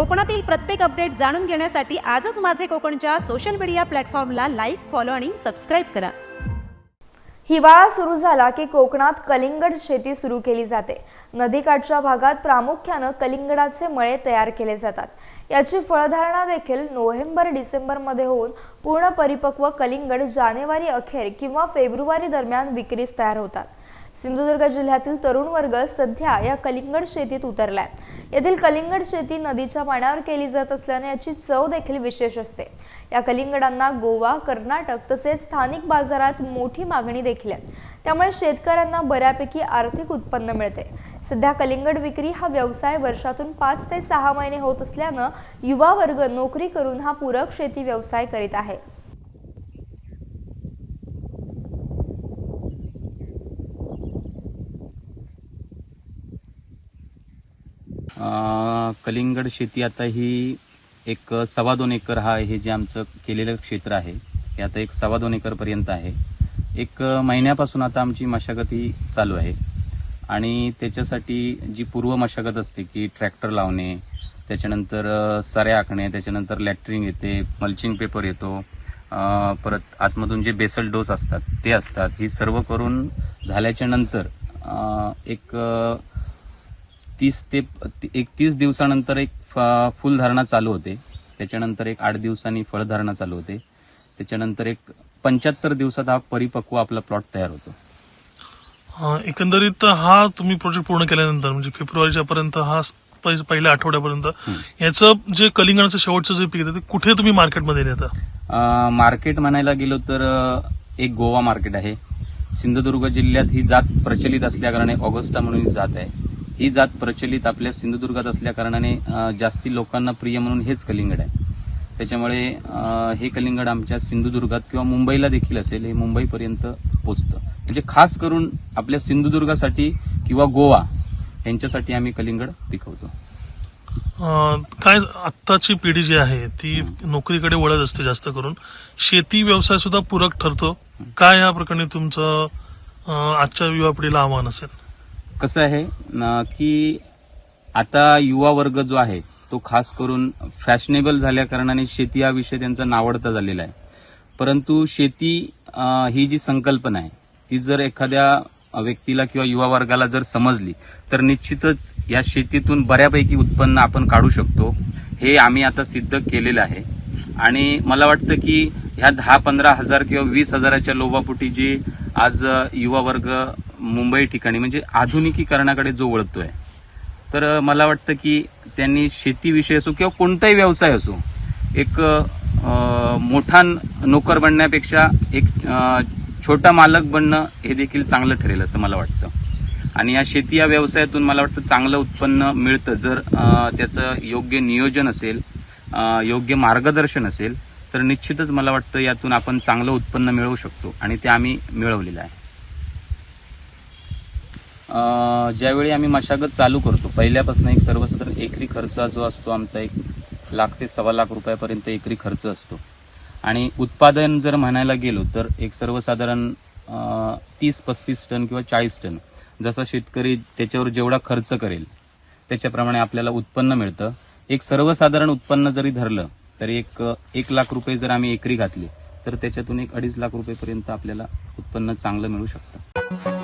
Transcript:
कोकणातील प्रत्येक अपडेट जाणून घेण्यासाठी आजच माझे कोकणच्या सोशल मीडिया प्लॅटफॉर्मला लाईक फॉलो आणि सबस्क्राईब करा. हिवाळा सुरू झाला की कोकणात कलिंगड शेती सुरू केली जाते. नदीकाठच्या भागात प्रामुख्यानं कलिंगडाचे मळे तयार केले जातात. याची फळधारणा देखील नोव्हेंबर डिसेंबरमध्ये होऊन पूर्ण परिपक्व कलिंगड जानेवारी अखेर किंवा फेब्रुवारी दरम्यान विक्रीस तयार होतात. सिंधुदुर्ग जिल्ह्यातील तरुण वर्ग सध्या या कलिंगड शेतीत उतरलाय. येथील कलिंगड शेती नदीच्या पाण्यावर केली जात असल्याने याची चव देखील विशेष असते. या कलिंगडांना गोवा कर्नाटक तसेच स्थानिक बाजारात मोठी मागणी देखील आहे. त्यामुळे शेतकऱ्यांना बऱ्यापैकी आर्थिक उत्पन्न मिळते. सध्या कलिंगड विक्री हा व्यवसाय वर्षातून पाच ते सहा महिने होत असल्यानं युवा वर्ग नोकरी करून हा पूरक शेती व्यवसाय करीत आहे. कलिंगड शेती आता ही एक सव्वा दोन एकर हा हे जे आमचं केलेलं क्षेत्र आहे हे आता एक सव्वा दोन एकर पर्यंत आहे. एक महिन्यापासून आता आमची मशागत ही चालू आहे. आणि त्याच्यासाठी जी पूर्व मशागत असते की ट्रॅक्टर लावणे त्याच्यानंतर सऱ्या आखणे त्याच्यानंतर लॅटरिंग येते मल्चिंग पेपर येतो परत आतमधून जे बेसल डोस असतात ते असतात. ही सर्व करून झाल्याच्यानंतर एक तीस ते एक तीस दिवसानंतर एक फुलधारणा चालू होते. त्याच्यानंतर एक आठ दिवसांनी फळधारणा चालू होते. त्याच्यानंतर एक पंच्याहत्तर दिवसात हा परिपक्व आपला प्लॉट तयार होतो. एकंदरीत हा तुम्ही प्रोजेक्ट पूर्ण केल्यानंतर म्हणजे फेब्रुवारीच्या पर्यंत हा पहिल्या आठवड्यापर्यंत याचं जे कलिंगडाचं शेवटचं जे पीक आहे ते कुठे तुम्ही मार्केटमध्ये नेता? मार्केट म्हणायला गेलो तर एक गोवा मार्केट आहे. सिंधुदुर्ग जिल्ह्यात ही जात प्रचलित असल्याकारणे ऑगस्टा म्हणून जात आहे. ही जात प्रचलित आपल्या सिंधुदुर्गात असल्याकारणाने अं, जास्ती लोकांना प्रिय म्हणून हेच कलिंगड आहे. त्याच्यामुळे हे कलिंगड आमच्या सिंधुदुर्गात किंवा मुंबईला देखील असेल हे मुंबईपर्यंत पोचतं. म्हणजे खास करून आपल्या सिंधुदुर्गासाठी किंवा गोवा यांच्यासाठी आम्ही कलिंगड पिकवतो. काय आत्ताची पिढी जी आहे ती नोकरीकडे वळत असते जास्त करून. शेती व्यवसाय सुद्धा पूरक ठरतो. काय या प्रकरणी तुमचं आजच्या युवा पिढीला आव्हान असेल? कसं आहे की आता युवा वर्ग जो आहे तो खास करून फॅशनेबल झाल्या कारणाने शेती हा विषय त्यांचा नावडता झालेला आहे. परंतु शेती ही जी संकल्पना आहे ती जर एखाद्या व्यक्तीला किंवा युवा वर्गाला जर समजली तर निश्चितच या शेतीतून बऱ्यापैकी उत्पन्न आपण काढू शकतो. हे आम्ही आता सिद्ध केलेलं आहे. आणि मला वाटतं की ह्या दहा पंधरा हजार किंवा वीस हजाराच्या लोभापोटी जे आज युवा वर्ग मुंबई ठिकाणी म्हणजे आधुनिकीकरणाकडे जो वळतोय. तर मला वाटतं की त्यांनी शेतीविषयी असो किंवा कोणताही व्यवसाय असो एक मोठा नोकर बनण्यापेक्षा एक छोटा मालक बनणं हे देखील चांगलं ठरेल असं मला वाटतं. आणि या शेती या व्यवसायातून मला वाटतं चांगलं उत्पन्न मिळतं. जर त्याचं योग्य नियोजन असेल योग्य मार्गदर्शन असेल तर निश्चितच मला वाटतं यातून आपण चांगलं उत्पन्न मिळवू शकतो. आणि ते आम्ही मिळवलेलं आहे. ज्यावेळी आम्ही मशागत चालू करतो पहिल्यापासून एक सर्वसाधारण एकरी खर्च जो असतो आमचा एक लाख ते सव्वा लाख रुपयापर्यंत एकरी खर्च असतो. आणि उत्पादन जर म्हणायला गेलो तर एक सर्वसाधारण तीस पस्तीस टन किंवा चाळीस टन जसा शेतकरी त्याच्यावर जेवढा खर्च करेल त्याच्याप्रमाणे आपल्याला उत्पन्न मिळतं. एक सर्वसाधारण उत्पन्न जरी धरलं तरी एक एक लाख रुपये जर आम्ही एकरी घातले तर त्याच्यातून एक अडीच लाख रुपयेपर्यंत आपल्याला उत्पन्न चांगलं मिळू शकतं.